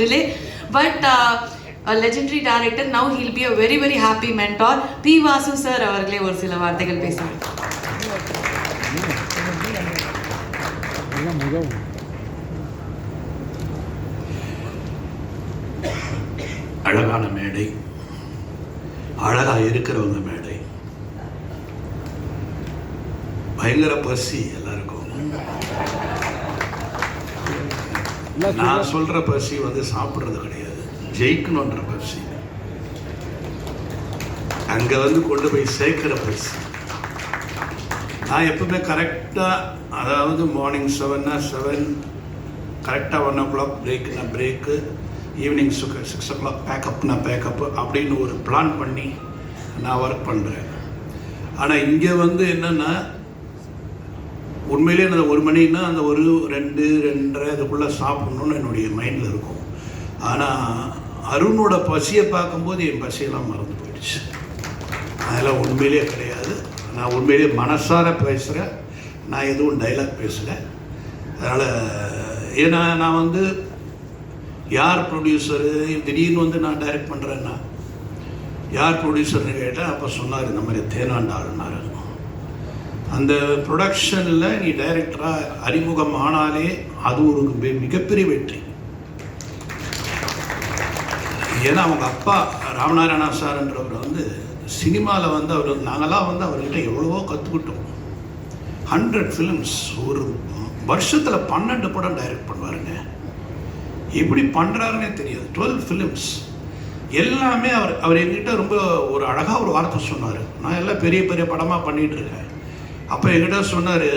delay. But uh, a legendary director, now he'll be a very, very happy mentor. P. Vasu sir அவர்களே ஒரு சில வார்த்தைகள் பேசுவார் அழகான மேடை அழகாக இருக்கிறவங்க மேடை பயங்கர பசி எல்லாருக்கும் நான் சொல்ற பசி வந்து சாப்பிட்றது கிடையாது. ஜெயிக்கணுன்ற பசி அங்க வந்து கொண்டு போய் சேர்க்கிற பசி நான் எப்பவுமே கரெக்டாக அதாவது மார்னிங் செவன்னா செவன் கரெக்டாக ஒன் ஓ கிளாக் பிரேக்னா break evening six o'clock பேக்கப்னா பேக்கப் அப்படின்னு ஒரு பிளான் பண்ணி நான் ஒர்க் பண்ணுறேன் ஆனால் இங்கே வந்து என்னென்னா உண்மையிலே அந்த ஒரு மணின்னா அந்த ஒரு ரெண்டு ரெண்டரை அதுக்குள்ளே சாப்பிடணும்னு என்னுடைய மைண்டில் இருக்கும். ஆனால் அருணோட பசியை பார்க்கும்போது என் பசியெல்லாம் மறந்து போயிடுச்சு. அதெல்லாம் உண்மையிலே கிடையாது. நான் உண்மையிலே மனசார பேசுகிறேன் நான் எதுவும் டைலாக் பேசலை. அதனால் ஏன்னா நான் வந்து யார் ப்ரொடியூசரு திடீர்னு வந்து நான் டைரக்ட் பண்ணுறேன்னா யார் ப்ரொடியூசர்னு கேட்டால் அப்போ சொன்னார் இந்த மாதிரி தேனாண்டாள்னாரு. அந்த ப்ரொடக்ஷனில் நீ டைரக்டராக அறிமுகம் ஆனாலே அது ஒரு மிகப்பெரிய வெற்றி. ஏன்னா அவங்க அப்பா ராமநாராயணா சார்ன்றவர் வந்து சினிமாவில் வந்து அவர் நாங்களாம் வந்து அவர்கிட்ட எவ்வளவோ கற்றுக்கிட்டோம் ஹண்ட்ரட் ஃபிலிம்ஸ் ஒரு வருஷத்தில் பன்னெண்டு படம் டைரக்ட் பண்ணுவாருங்க. எப்படி பண்ணுறாருன்னே தெரியாது. டுவெல் ஃபிலிம்ஸ் எல்லாமே அவர் அவர் என்கிட்ட ரொம்ப ஒரு அழகாக ஒரு வார்த்தை சொன்னார். நான் எல்லாம் பெரிய பெரிய படமாக பண்ணிகிட்ருக்கேன் அப்போ என்கிட்ட சொன்னார்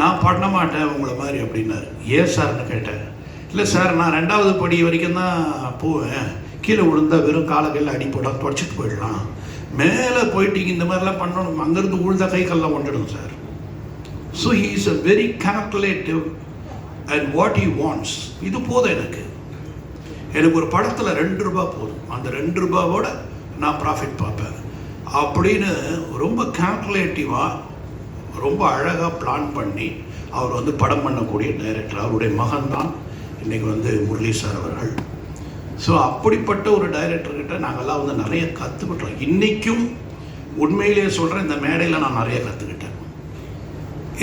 நான் பண்ண மாட்டேன் உங்களை மாதிரி அப்படின்னாரு. ஏன் சார்னு கேட்டேன். இல்லை சார் நான் ரெண்டாவது படி வரைக்கும் தான் போவேன். கீழே விழுந்தா வெறும் காலகையில் கையில் தொடச்சிட்டு போயிடலாம். மேலே போயிட்டீங்க இந்த மாதிரிலாம் பண்ணணும் அங்கேருந்து உழுந்த கை கல்லாம் கொண்டுடும் sir so he is a very calculative and what he wants இது போதும் எனக்கு. எனக்கு ஒரு படத்தில் ரெண்டு ரூபாய் போதும். அந்த ரெண்டு ரூபாவோட நான் ப்ராஃபிட் பார்ப்பேன். அப்படின்னு ரொம்ப கால்குலேட்டிவாக ரொம்ப அழகாக பிளான் பண்ணி அவர் வந்து படம் பண்ணக்கூடிய டைரக்டர் அவருடைய மகன் தான் இன்றைக்கி வந்து முரளி சார் அவர்கள். ஸோ அப்படிப்பட்ட ஒரு டைரக்டர்கிட்ட நாங்கள்லாம் வந்து நிறைய கற்றுக்கிட்டோம் இன்றைக்கும் உண்மையிலேயே சொல்கிறேன் இந்த மேடையில் நான் நிறைய கற்றுக்கிட்டேன்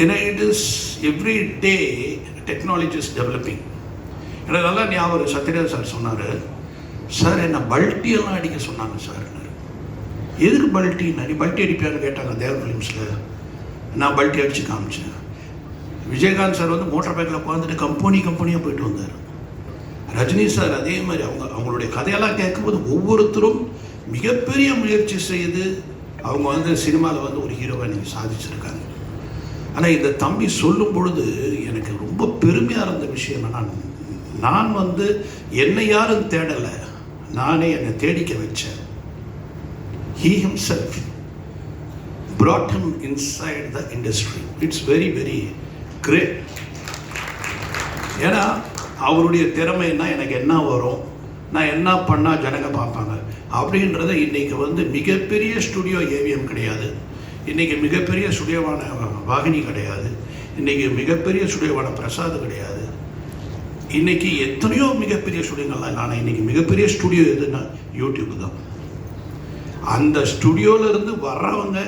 ஏன்னா it is every day technology is developing எனக்கு நல்லா ஞாபகம் சத்யராஜ் சார் சொன்னார் சார் என்ன பல்ட்டியெல்லாம் அடிக்க சொன்னாங்க சார் எதுக்கு பல்ட்டி? நீ பல்ட்டி அடிப்பியான்னு கேட்டாங்க தேவ ஃபிலிம்ஸில் நான் பல்ட்டி அடித்து காமிச்சேன். விஜயகாந்த் சார் வந்து மோட்டார் பைக்கில் உட்காந்துட்டு கம்பெனி கம்பெனியாக போயிட்டு வந்தார். ரஜினி சார் அதே மாதிரி அவங்க அவங்களுடைய கதையெல்லாம் கேட்கும்போது ஒவ்வொருத்தரும் மிகப்பெரிய முயற்சி செய்து அவங்க வந்து சினிமாவில் வந்து ஒரு ஹீரோவை நீங்கள் சாதிச்சிருக்காங்க. ஆனால் இந்த தம்பி சொல்லும் பொழுது எனக்கு ரொம்ப பெருமையாக இருந்த விஷயம் என்னென்னா நான் வந்து என்னை யாரும் தேடலை. நானே என்னை தேடிக்க வச்சேன். He himself brought him inside the industry. It's very very great. ஏன்னா அவருடைய திறமைன்னா எனக்கு என்ன வரும்? நான் என்ன பண்ணால் ஜனங்க பார்ப்பாங்க? அப்படின்றத இன்றைக்கி வந்து மிகப்பெரிய ஸ்டுடியோ ஏவிஎம் கிடையாது. இன்றைக்கி மிகப்பெரிய ஸ்டுடியோவான வாகினி கிடையாது. இன்றைக்கி மிகப்பெரிய ஸ்டுடியோவான பிரசாத் கிடையாது. இன்னைக்கு எத்தனையோ மிகப்பெரிய ஸ்டுடியோங்கள்லாம் நான் இன்னைக்கு மிகப்பெரிய ஸ்டுடியோ எதுன்னா யூடியூப் தான். அந்த ஸ்டுடியோவிலேருந்து வர்றவங்க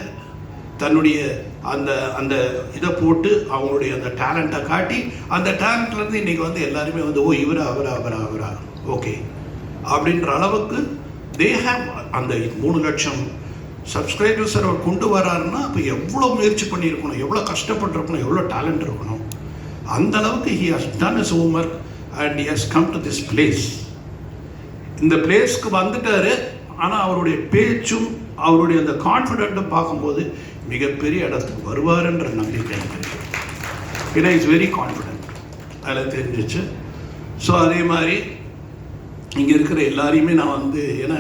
தன்னுடைய அந்த அந்த இதை போட்டு அவங்களுடைய அந்த டேலண்ட்டை காட்டி அந்த டேலண்ட்லேருந்து இன்றைக்கி வந்து எல்லாருமே வந்து ஓ இவரா அவரா அவரா அவரா. ஓகே. அப்படின்ற அளவுக்கு தே ஹேவ் அந்த மூணு லட்சம் சப்ஸ்கிரைபர்ஸ் அவர் கொண்டு வராருன்னா அப்போ எவ்வளோ முயற்சி பண்ணியிருக்கணும் எவ்வளோ கஷ்டப்பட்டுருக்கணும் எவ்வளோ டேலண்ட் இருக்கணும். அந்த அளவுக்கு he has done his homework and he has come to this place இந்த பிளேஸ்க்கு வந்துட்டாரு ஆனால் அவருடைய பேச்சும் அவருடைய அந்த கான்ஃபிடென்ட்டும் பார்க்கும்போது மிகப்பெரிய இடத்துக்கு வருவாருன்ற நம்பிக்கை எனக்கு இருக்கு. ஏன்னா இஸ் வெரி கான்ஃபிடென்ட் அதில் தெரிஞ்சிச்சு. ஸோ அதே மாதிரி இங்கே இருக்கிற எல்லாரையுமே நான் வந்து ஏன்னா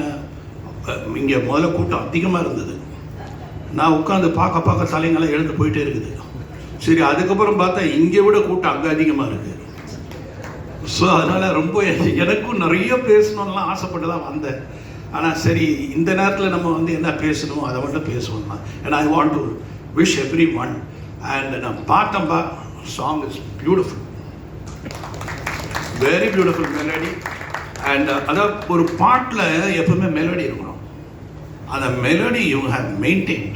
இங்கே முதல்ல கூட்டம் அதிகமாக இருந்தது. நான் உட்காந்து பார்க்க பார்க்க தலைங்கெல்லாம் எழுந்து போயிட்டே இருக்குது. சரி அதுக்கப்புறம் பார்த்தா இங்கே விட கூட்டம் அங்கே அதிகமாக இருக்குது ஸோ அதனால் ரொம்ப எனக்கும் நிறைய பேசணும்லாம் ஆசைப்பட்டு தான் வந்தேன். ஆனால் சரி இந்த நேரத்தில் நம்ம வந்து என்ன பேசணுமோ அதை மட்டும் பேசுவோம் தான். And I want to wish everyone and நான் பார்த்தம்பா song is beautiful very beautiful melody and அதாவது ஒரு பாட்டில் எப்பவுமே மெலடி இருக்கணும். அந்த மெலடி யூ ஹேவ் மெயின்டைன்ட்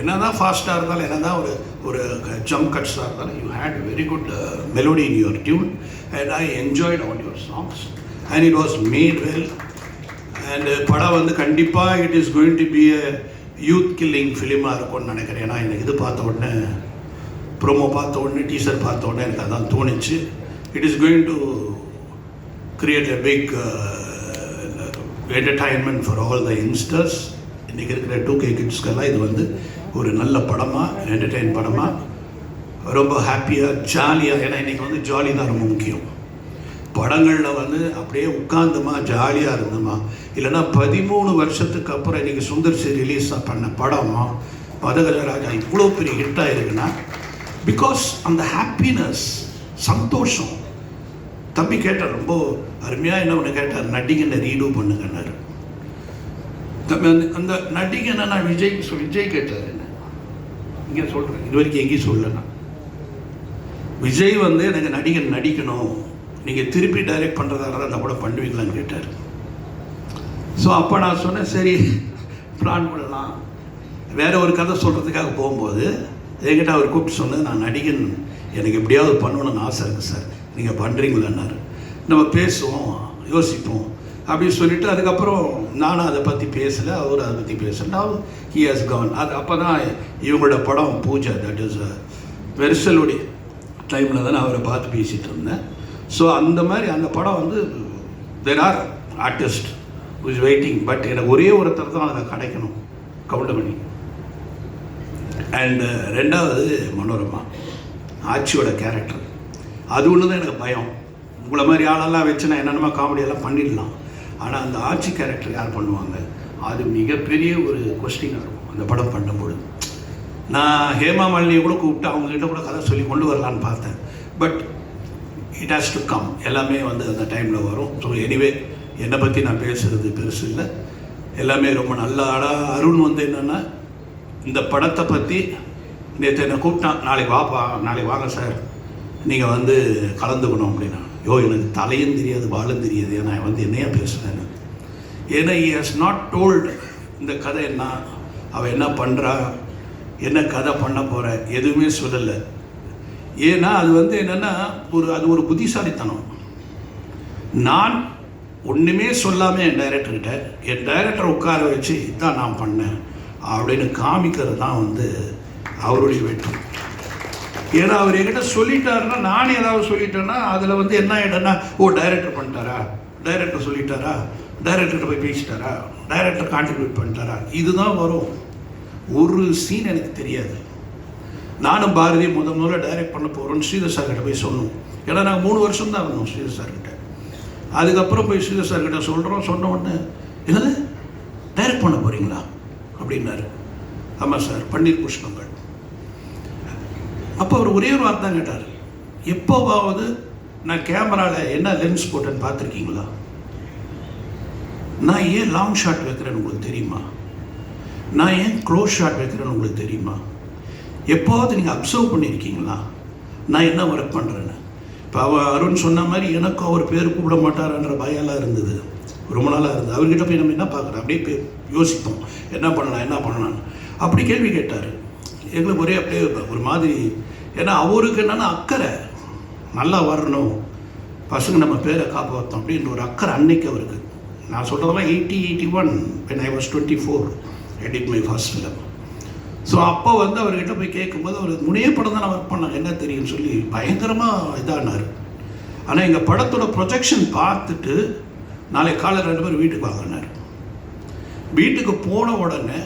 என்ன தான் ஃபாஸ்ட்டாக இருந்தாலும் என்ன தான் ஒரு ஒரு ஜம்ப் கட்ஸாக இருந்தாலும் you had very good melody in your tune and I enjoyed all your songs and it was made well and uh, படம் வந்து கண்டிப்பாக it is going to be a youth killing ஃபிலிமாக இருக்கும்னு நினைக்கிறேன். ஏன்னா எனக்கு இது பார்த்த உடனே ப்ரோமோ பார்த்த உடனே டீசர் பார்த்த உடனே எனக்கு அதான் தோணுச்சு. It is going to create a big entertainment for all the youngsters இன்றைக்கி இருக்கிற டூ கே கிட்ஸ்க்கெல்லாம் இது வந்து ஒரு நல்ல படமாக என்டர்டெயின் படமாக ரொம்ப ஹாப்பியாக ஜாலியாக ஏன்னா இன்றைக்கி வந்து ஜாலி தான் ரொம்ப முக்கியம். படங்களில் வந்து அப்படியே உட்காந்துமா ஜாலியாக இருந்தோமா. இல்லைன்னா பதிமூணு வருஷத்துக்கு அப்புறம் இன்றைக்கி சுந்தர்சி ரிலீஸ் பண்ண படமா மதகஜராஜா இவ்வளோ பெரிய ஹிட்டாக இருக்குன்னா பிகாஸ் அந்த ஹாப்பினஸ் சந்தோஷம். தம்பி கேட்டார் ரொம்ப அருமையாக என்ன ஒன்று கேட்டார்? நடிகனை ரீடூ பண்ணுங்கன்னாரு. தம்பி அந்த அந்த நடிகனை நான் விஜய் விஜய் கேட்டார் என்ன? இங்கே சொல்கிறேன் இது வரைக்கும் எங்கேயும் சொல்லலை. விஜய் வந்து எனக்கு நடிகன் நடிக்கணும். நீங்கள் திருப்பி டைரக்ட் பண்ணுறதாக இருந்தால் கூட பண்ணுவீங்களான்னு கேட்டார். ஸோ அப்போ நான் சொன்னேன் சரி பிளான் பண்ணலாம். வேற ஒரு கதை சொல்கிறதுக்காக போகும்போது என்கிட்ட அவர் கூப்பிட்டு சொன்னது நான் நடிகன் எனக்கு எப்படியாவது பண்ணணும்னு ஆசை இருக்குது சார். நீங்கள் பண்ணுறீங்களான்னாரு நம்ம பேசுவோம் யோசிப்போம் அப்படின்னு சொல்லிட்டு அதுக்கப்புறம் நானும் அதை பற்றி பேசலை அவர் அதை பற்றி பேசலை. நான் ஹி ஹாஸ் கவன் அது அப்போ தான் இவங்களோட படம் பூஜை தட் இஸ் வெரிசலுடைய டைமில் தான் நான் அவரை பார்த்து பேசிகிட்டு இருந்தேன். ஸோ அந்த மாதிரி அந்த படம் வந்து there are artist is waiting but எனக்கு ஒரே ஒருத்தர் தான் அதில் கிடைக்கணும் கவுண்டமணி. அண்டு uh, ரெண்டாவது மனோரமா ஆட்சியோட கேரக்டர் அது ஒன்று தான் எனக்கு பயம். உங்களை மாதிரி ஆளெல்லாம் வச்சு நான் என்னென்னமோ காமெடியெல்லாம் பண்ணிடலாம். ஆனால் அந்த ஆட்சி கேரக்டர் யார் பண்ணுவாங்க? அது மிகப்பெரிய ஒரு கொஸ்டினாக இருக்கும் அந்த படம் பண்ணும்பொழுது நான் ஹேமா மாலினியை கூட கூப்பிட்டு அவங்ககிட்ட கூட கதை சொல்லி கொண்டு வரலான்னு பார்த்தேன். But it has to come எல்லாமே வந்து அந்த டைமில் வரும். ஸோ எனிவே என்னை பற்றி நான் பேசுகிறது பெருசு இல்லை. எல்லாமே ரொம்ப நல்ல. ஆடா அருண் வந்து என்னென்னா இந்த படத்தை பற்றி நேற்று என்னை கூப்பிட்டான். நாளைக்கு வாப்பா நாளைக்கு வாங்க சார் நீங்கள் வந்து கலந்துக்கணும் அப்படின்னா. யோ எனக்கு தலையும் தெரியாது வாழும் தெரியாது. நான் வந்து என்னையா பேசுகிறேன் ஏன்னா இ has நாட் டோல்டு இந்த கதை என்ன அவள் என்ன பண்ணுறா என்ன கதை பண்ண போகிற எதுவுமே சொல்லலை. ஏன்னா அது வந்து என்னென்னா ஒரு அது ஒரு புத்திசாலித்தனம். நான் ஒன்றுமே சொல்லாமல் என் டைரக்டர்கிட்ட என் டைரக்டரை உட்கார வச்சு இதான் நான் பண்ணேன் அப்படின்னு காமிக்கிறது தான் வந்து அவருடைய வெற்றி ஏன்னா அவர் என்கிட்ட சொல்லிட்டாருன்னா நானே ஏதாவது சொல்லிட்டேன்னா அதில் வந்து என்ன ஆகிடும்னா ஓ டைரக்டர் பண்ணிட்டாரா? டைரக்டர் சொல்லிட்டாரா? டைரக்டர்கிட்ட போய் பேசிட்டாரா? Director contribute பண்ணிட்டாரா? இதுதான் வரும். ஒரு சீன் எனக்கு தெரியாது. நானும் பாரதி முத முதல்ல டைரக்ட் பண்ண போகிறோம்னு ஸ்ரீதர் போய் சொன்னோம். ஏன்னா நாங்கள் மூணு வருஷம் தான் இருந்தோம் ஸ்ரீதர் சார் கிட்ட. அதுக்கப்புறம் போய் ஸ்ரீதர் சொல்கிறோம் சொன்ன உடனே என்னது? டைரக்ட் பண்ண போகிறீங்களா அப்படின்னாரு. ஆமாம் சார் பன்னீர் புஷ்பங்கள் அப்போ அவர் ஒரே ஒரு வார்த்தை தான் கேட்டார். எப்போவாவது நான் கேமராவில் என்ன லென்ஸ் போட்டேன்னு பார்த்துருக்கீங்களா? நான் ஏன் லாங் ஷாட் வைக்கிறேன்னு உங்களுக்கு தெரியுமா? நான் ஏன் க்ளோஸ் ஷாட் வைக்கிறேன்னு உங்களுக்கு தெரியுமா? எப்போவாவது நீங்கள் அப்சர்வ் பண்ணியிருக்கீங்களா நான் என்ன ஒர்க் பண்ணுறேன்னு இப்போ அவ அருண் சொன்ன மாதிரி எனக்கும் அவர் பேர் கூப்பிட மாட்டாருன்ற பயம்லாம் இருந்தது. ரொம்ப நாளாக இருந்தது. அவர்கிட்ட போய் நம்ம என்ன பார்க்குறோம்? அப்படியே போய் யோசிப்போம். என்ன பண்ணலாம் என்ன பண்ணலாம்னு. அப்படி கேள்வி கேட்டார். எங்களுக்கு ஒரே அப்படியே ஒரு மாதிரி ஏன்னா அவருக்கு என்னென்னா அக்கறை. நல்லா வரணும். பசங்க நம்ம பேரை காப்பாற்றோம் அப்படின்ற ஒரு அக்கறை அன்னைக்கு அவருக்கு. நான் சொல்கிறதெல்லாம் eighty eighty one when I was twenty four edit my first film so அப்போ வந்து அவர்கிட்ட போய் கேட்கும்போது அவர் முனைய படம் தான் ஒர்க் பண்ணாங்க என்ன தெரியும்னு சொல்லி பயங்கரமாக இதானார். ஆனால் எங்கள் படத்தோட ப்ரொஜெக்ஷன் பார்த்துட்டு நாளை காலை ரெண்டு பேர் வீட்டுக்கு வாங்கினார் வீட்டுக்கு போன உடனே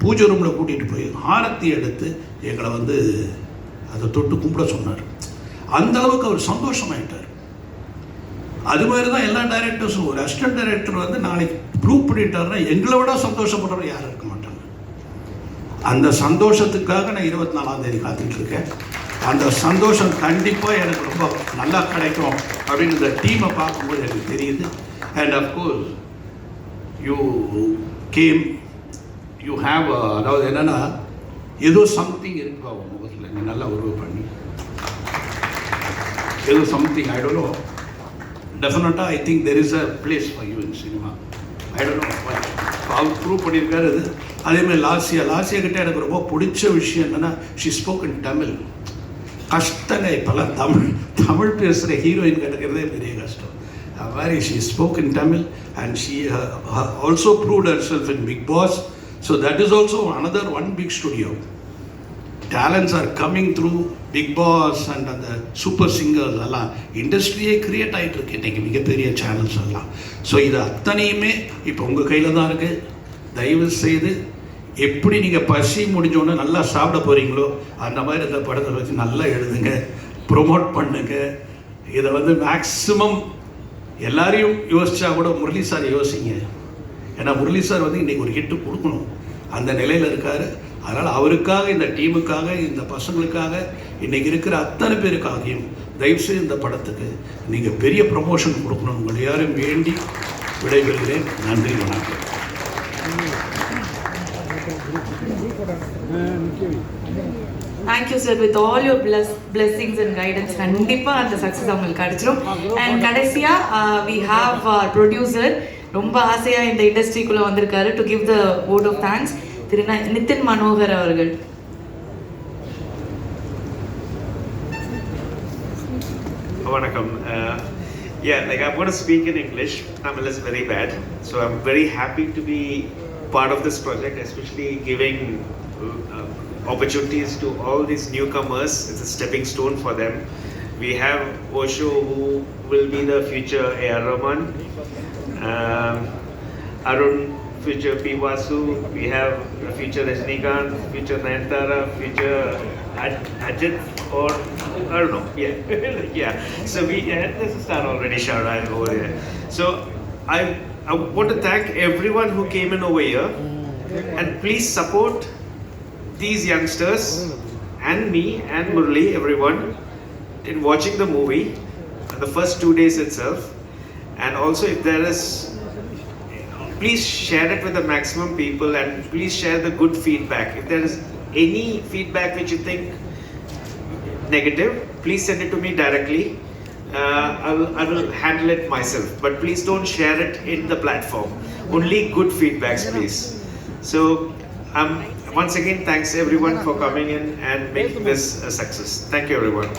பூஜை ரூமில் கூட்டிகிட்டு போய் ஆரத்தி எடுத்து எங்களை வந்து அதை தொட்டு கும்பிட சொன்னார். அந்த அளவுக்கு அவர் சந்தோஷமாயிட்டார். அது மாதிரி தான் எல்லா டைரக்டர்ஸும் ஒரு அசிஸ்டன்ட் டைரக்டர் வந்து நாளைக்கு ப்ரூவ் பண்ணிட்டாருன்னா எங்களை விட சந்தோஷப்படுறவர் யார்? அந்த சந்தோஷத்துக்காக நான் இருபத்தி நாலாம் தேதி காத்துட்ருக்கேன் அந்த சந்தோஷம் கண்டிப்பாக எனக்கு ரொம்ப நல்லா கிடைக்கும் அப்படின்னு இந்த டீமை பார்க்கும்போது எனக்கு தெரியுது. And of course you came you have அதாவது என்னென்னா ஏதோ சம்திங் இருக்கு அவங்க முகத்தில். நீங்கள் நல்லா உருவ பண்ணி. ஏதோ சம்திங் ஐ டோன்ட் நோ டெஃபினட்டாக I think there is a place for you in cinema our prove பண்ணியிருக்காரு அது அதே மாதிரி லாசியா. லாசியா கிட்ட எனக்கு ரொம்ப பிடிச்ச விஷயம் என்னன்னா ஷி ஸ்போக் இன் தமிழ் கஷ்டங்க இப்போல்லாம். தமிழ் தமிழ் பேசுகிற ஹீரோயின் கிடைக்கிறதே பெரிய கஷ்டம். அது மாதிரி she spoke in Tamil and she also proved herself in Bigg Boss so that is also another one big studio talents are coming through Bigg Boss and அந்த super singers எல்லாம். இண்டஸ்ட்ரியே கிரியேட் ஆகிட்டு இருக்கு. இன்றைக்கி மிகப்பெரிய சேனல்ஸ் எல்லாம். So இது அத்தனையுமே இப்போ உங்கள் கையில் தான் இருக்குது தயவு செய்து எப்படி நீங்கள் பசி முடிஞ்சோடனே நல்லா சாப்பிட போகிறீங்களோ அந்த மாதிரி இந்த படத்தை வச்சு நல்லா எழுதுங்க. ப்ரொமோட் பண்ணுங்க. இதை வந்து மேக்ஸிமம் எல்லாரையும் யோசிச்சா கூட முரளி சார் யோசிங்க. ஏன்னா முரளி சார் வந்து இன்றைக்கி ஒரு ஹிட்டு கொடுக்கணும். அந்த நிலையில் இருக்கார். அதனால் அவருக்காக இந்த டீமுக்காக இந்த பசங்களுக்காக இன்றைக்கி இருக்கிற அத்தனை பேருக்காகவும் தயவுசெய்து இந்த படத்துக்கு நீங்கள் பெரிய ப்ரமோஷன் கொடுக்கணும். உங்களை யாரும் வேண்டி விடைபெறுகிறேன். நன்றி வணக்கம். Thank you sir with all your plus blessings and guidance கண்டிப்பாக அந்த சக்ஸஸ் அவங்களுக்கு கிடைச்சிரும். அண்ட் கடைசியாக வி ஹாவ் ப்ரொடியூசர் ரொம்ப ஆசையாக இந்த இண்டஸ்ட்ரிக்குள்ளே வந்திருக்காரு to give the vote of thanks திரு ந- நிதின் மனோகர் அவர்கள் Vanakkam. Uh, yeah, like I'm going to speak in English. Tamil is very bad. So I'm very happy to be part of this project, especially giving uh, opportunities to all these newcomers. It's a stepping stone for them. We have Osho, who will be the future AR Rahman. Um, Arun, future P. Vasu. We have future Rajnikant, future Nayantara, future Aj- Ajit, or I don't know. Yeah, yeah. So we had this star already, Shara over there. So I I want to thank everyone who came in over here, and please support these youngsters and me and Murli, everyone, in watching the movie the first two days itself. And also, if there is, please share it with the maximum people and please share the good feedback. If there is any feedback which you think negative, please send it to me directly. Uh, I, will, I will handle it myself. But please don't share it in the platform. Only good feedbacks, please. So, um, once again, thanks everyone for coming in and making this a success. Thank you, everyone.